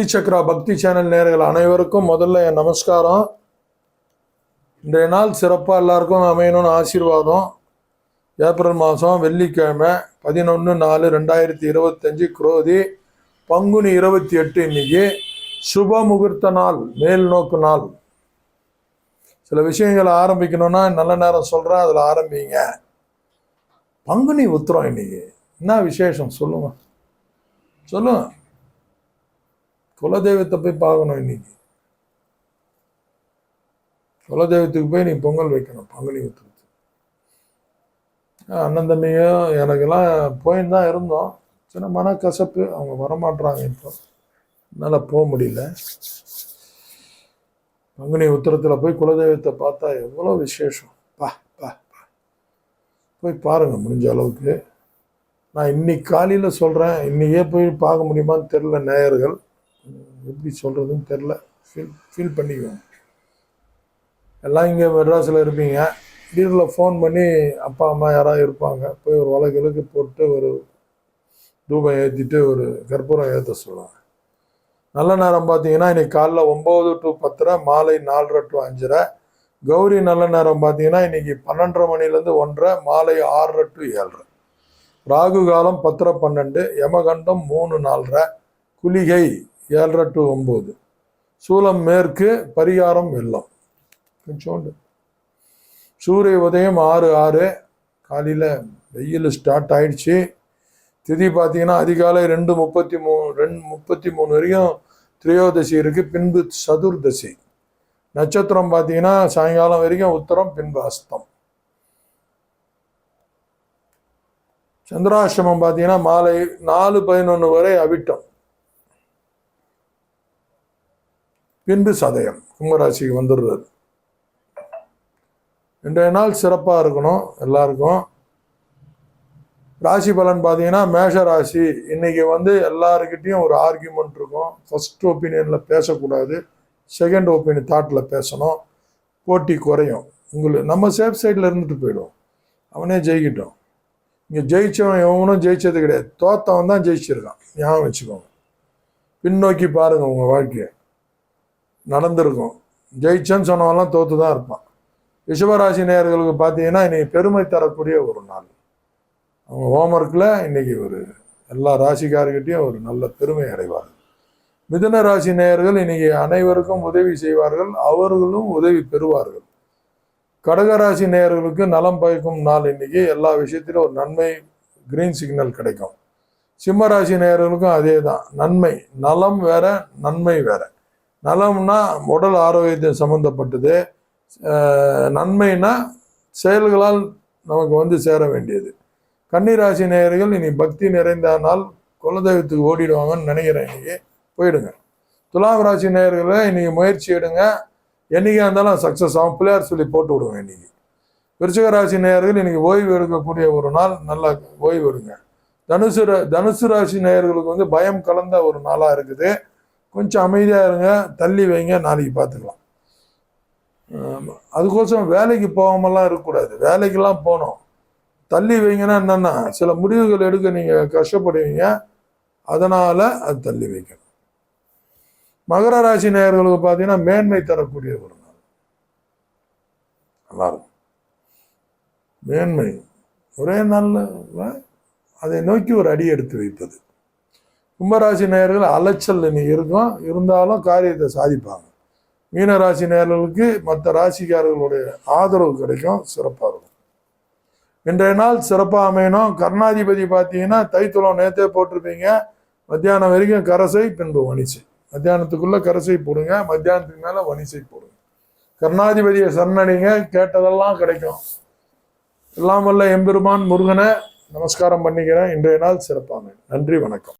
ஸ்ரீ சக்ரா பக்தி சேனல் நேர்கள் அனைவருக்கும் முதல்ல என் நமஸ்காரம். இன்றைய நாள் சிறப்பாக எல்லாருக்கும் அமையணும்னு ஆசீர்வாதம். ஏப்ரல் மாதம் வெள்ளிக்கிழமை பதினொன்று நாலு ரெண்டாயிரத்தி இருபத்தஞ்சி குரோதி பங்குனி இருபத்தி எட்டு இன்னைக்கு சுப முகூர்த்த நாள் மேல் நோக்கு நாள். சில விஷயங்களை ஆரம்பிக்கணும்னா நல்ல நேரம் சொல்கிறேன் அதில் ஆரம்பிங்க. பங்குனி உத்திரம் இன்னைக்கு. என்ன விசேஷம்? சொல்லுங்க. சொல்லுங்க. குலதெய்வத்தை போய் பார்க்கணும் இன்னைக்கு. குலதெய்வத்துக்கு போய் நீ பொங்கல் வைக்கணும் பங்குனி உத்திரத்து அண்ணன் தம்பியும் எனக்கெல்லாம் போயின்னு தான் இருந்தோம். சின்ன மனக்கசப்பு அவங்க வரமாட்டுறாங்க இப்போ. என்னால் போக முடியல. பங்குனி உத்திரத்தில் போய் குலதெய்வத்தை பார்த்தா எவ்வளோ விசேஷம். பா பா பா. போய் பாருங்கள் முடிஞ்ச அளவுக்கு. நான் இன்னைக்கு காலையில் சொல்கிறேன் இன்னைக்கே போய் பார்க்க முடியுமான்னு தெரில நேயர்கள். எப்படி சொல்கிறதுன்னு தெரில ஃபீல் ஃபீல் பண்ணிக்குவோம் எல்லாம் இங்கே மெட்ராஸில் இருப்பீங்க. திடீரில் ஃபோன் பண்ணி அப்பா அம்மா யாராவது இருப்பாங்க போய் ஒரு வழக்கு போட்டு ஒரு தூபம் ஏற்றிட்டு ஒரு கற்பூரம் ஏற்ற சொல்லுவாங்க. நல்ல நேரம் பார்த்தீங்கன்னா இன்றைக்கி காலைல ஒம்பது டு பத்தரை மாலை நாலரை டு அஞ்சரை. கௌரி நல்ல நேரம் பார்த்தீங்கன்னா இன்றைக்கி பன்னெண்டரை மணிலேருந்து ஒன்றரை மாலை ஆறரை டு ஏழரை. ராகு காலம் பத்தரை பன்னெண்டு யமகண்டம் மூணு நாலரை. குளிகை ஏழரை டு ஒம்பது சூலம் மேற்கு பரிகாரம் வெள்ளம். கொஞ்சோண்டு. சூரிய உதயம் ஆறு ஆறு. காலையில் வெயில் ஸ்டார்ட் ஆயிடுச்சு. திதி பார்த்தீங்கன்னா அதிகாலை ரெண்டு முப்பத்தி மூணு ரெண்டு முப்பத்தி மூணு வரைக்கும் திரையோதசி இருக்குது பின்பு சதுர்தசி. நட்சத்திரம் பார்த்தீங்கன்னா சாயங்காலம் வரைக்கும் உத்தரம் பின்பு அஸ்தம். சந்திராசிரமம் பார்த்தீங்கன்னா மாலை நாலு பதினொன்று வரை அவிட்டம். பின்பு சதயம். கும்பராசிக்கு வந்துடுறது இன்றைய நாள் சிறப்பாக இருக்கணும் எல்லாருக்கும். ராசி பலன் பார்த்தீங்கன்னா மேஷ ராசி. இன்னைக்கு வந்து எல்லாருக்கிட்டேயும் ஒரு ஆர்கியூமெண்ட் இருக்கும். ஃபர்ஸ்ட் ஒப்பீனியனில் பேசக்கூடாது. செகண்ட் ஒப்பீனியன் தாட்டில் பேசணும். போட்டி குறையும். உங்களுக்கு நம்ம சேஃப் சைடில் இருந்துட்டு போயிடும் அவனே ஜெயிக்கிட்டோம். இங்கே ஜெயித்தவன் எவனும் ஜெயிச்சது கிடையாது. தோத்தவன் தான் ஜெயிச்சிருக்கான். ஞாபகம் வச்சுக்கோங்க. பின்னோக்கி பாருங்கள் உங்கள் வாழ்க்கையை. நடந்திருக்கும். ஜெயிச்சேன்னு சொன்னவெல்லாம் தோத்து தான் இருப்பான். ரிஷபராசி நேயர்களுக்கு பார்த்தீங்கன்னா இன்னைக்கு பெருமை தரக்கூடிய ஒரு நாள். அவங்க ஹோம்ஒர்க்கில் இன்னைக்கு ஒரு எல்லா ராசிக்காரர்கிட்டையும் ஒரு நல்ல பெருமை அடைவார்கள். மிதுன ராசி நேயர்கள் இன்னைக்கு அனைவருக்கும் உதவி செய்வார்கள் அவர்களும் உதவி பெறுவார்கள். கடகராசி நேயர்களுக்கு நலம் பயக்கும் நாள் இன்னைக்கு. எல்லா விஷயத்திலும் ஒரு நன்மை கிரீன் சிக்னல் கிடைக்கும். சிம்ம ராசி நேயர்களுக்கும் அதே தான் நன்மை நலம் வேற நன்மை வேற. நலம்னா உடல் ஆரோக்கியத்தை சம்மந்தப்பட்டது நன்மைனா செயல்களால் நமக்கு வந்து சேர வேண்டியது. கன்னிராசி நேயர்கள் இனி பக்தி நிறைந்த நாள் குலதெய்வத்துக்கு ஓடிடுவாங்கன்னு நினைக்கிறேன் இன்னைக்கு. போயிடுங்க. துலாம் ராசி நேயர்களை இன்னைக்கு முயற்சி எடுங்க. என்னைக்கா இருந்தாலும் சக்ஸஸ் ஆகும். பிள்ளையார் சொல்லி போட்டு விடுவேன் இன்னைக்கு. விருச்சிக ராசி நேயர்கள் இன்னைக்கு ஓய்வு எடுக்கக்கூடிய ஒரு நாள் நல்லா ஓய்வு எடுங்க. தனுசு ரா- தனுசு ராசி நேயர்களுக்கு வந்து பயம் கலந்த ஒரு நாளாக இருக்குது. கொஞ்சம் அமைதியாக இருங்க தள்ளி வைங்க நாளைக்கு பார்த்துக்கலாம். அதுக்கோசம் அதுக்கோசரம் வேலைக்கு போகாமலாம் இருக்கக்கூடாது. வேலைக்கெல்லாம் போகணும். தள்ளி வைங்கன்னா என்னென்னா சில முடிவுகள் எடுக்க நீங்கள் கஷ்டப்படுவீங்க. அதனால் அது தள்ளி வைக்கணும். மகர ராசி நேயர்களுக்கு பார்த்தீங்கன்னா மேன்மை தரக்கூடிய ஒரு நாள். நல்லாயிருக்கும் மேன்மை. ஒரே நாளில் அதை நோக்கி ஒரு அடி எடுத்து வைப்பது. கும்பராசி நேயர்கள் அலைச்சல் இன்னைக்கு இருக்கும். இருந்தாலும் காரியத்தை சாதிப்பாங்க. மீனராசி நேர்களுக்கு மற்ற ராசிக்காரர்களுடைய ஆதரவு கிடைக்கும். சிறப்பாக இருக்கும். இன்றைய நாள் சிறப்பாக அமையணும். கர்ணாதிபதி பார்த்தீங்கன்னா தைத்துளம் நேத்தே போட்டிருப்பீங்க. மத்தியானம் வரைக்கும் கரசை பின்பு வணிசை. மத்தியானத்துக்குள்ளே கரசை போடுங்க. மத்தியானத்துக்கு மேலே வணிசை போடுங்க. கர்ணாதிபதியை சரணடைங்க. கேட்டதெல்லாம் கிடைக்கும். எல்லாம் வல்ல எம்பெருமான் முருகனை நமஸ்காரம் பண்ணிக்கிறேன். இன்றைய நாள் சிறப்பாக நன்றி வணக்கம்.